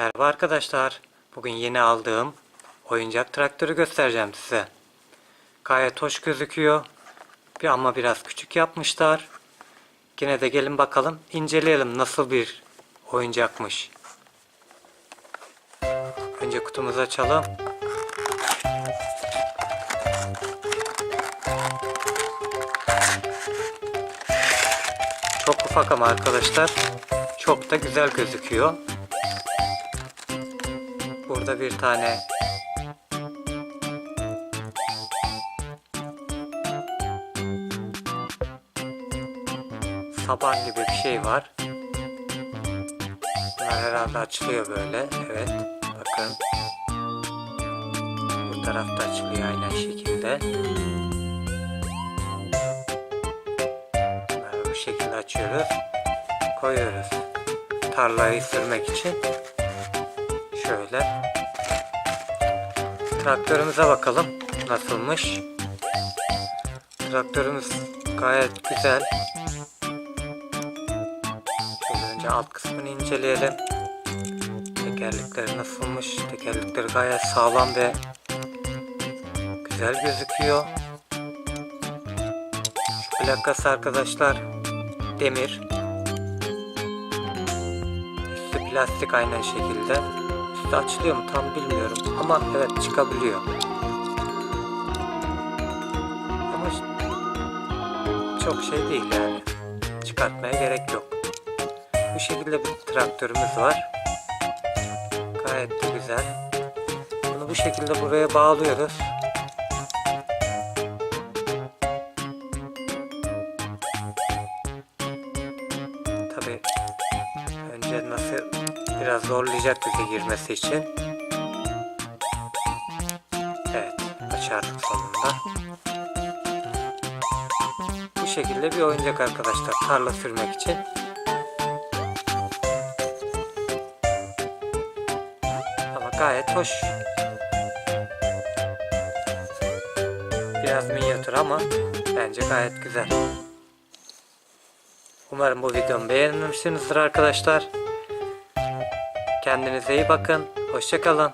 Merhaba arkadaşlar. Bugün yeni aldığım oyuncak traktörü göstereceğim size. Gayet hoş gözüküyor. Bir ama biraz küçük yapmışlar. Yine de gelin bakalım inceleyelim nasıl bir oyuncakmış. Önce kutumuzu açalım. Çok ufak ama arkadaşlar çok da güzel gözüküyor. Burada bir tane saban gibi bir şey var. Bunlar herhalde açılıyor böyle. Evet. Bakın. Bu tarafta açılıyor aynen şekilde. Bunları bu şekilde açıyoruz. Koyuyoruz. Tarlayı sürmek için. Şöyle. Traktörümüze bakalım. Nasılmış? Traktörümüz gayet güzel. Şöyle önce alt kısmını inceleyelim. Tekerlekleri nasılmış? Tekerlekleri gayet sağlam ve güzel gözüküyor. Şu plakası arkadaşlar demir. Üstü plastik aynen şekilde. Üstü açılıyor mu tam bilmiyorum ama evet çıkabiliyor. Ama çok şey değil yani. Çıkartmaya gerek yok. Bu şekilde bir traktörümüz var. Gayet de güzel. Bunu bu şekilde buraya bağlıyoruz. Tabi nasıl biraz zorlayacak bize girmesi için. Evet açardık sonunda. Bu şekilde bir oyuncak arkadaşlar tarla sürmek için. Ama gayet hoş. Biraz minyatür ama bence gayet güzel. Umarım bu videomu beğenmişsinizdir arkadaşlar. Kendinize iyi bakın. Hoşçakalın.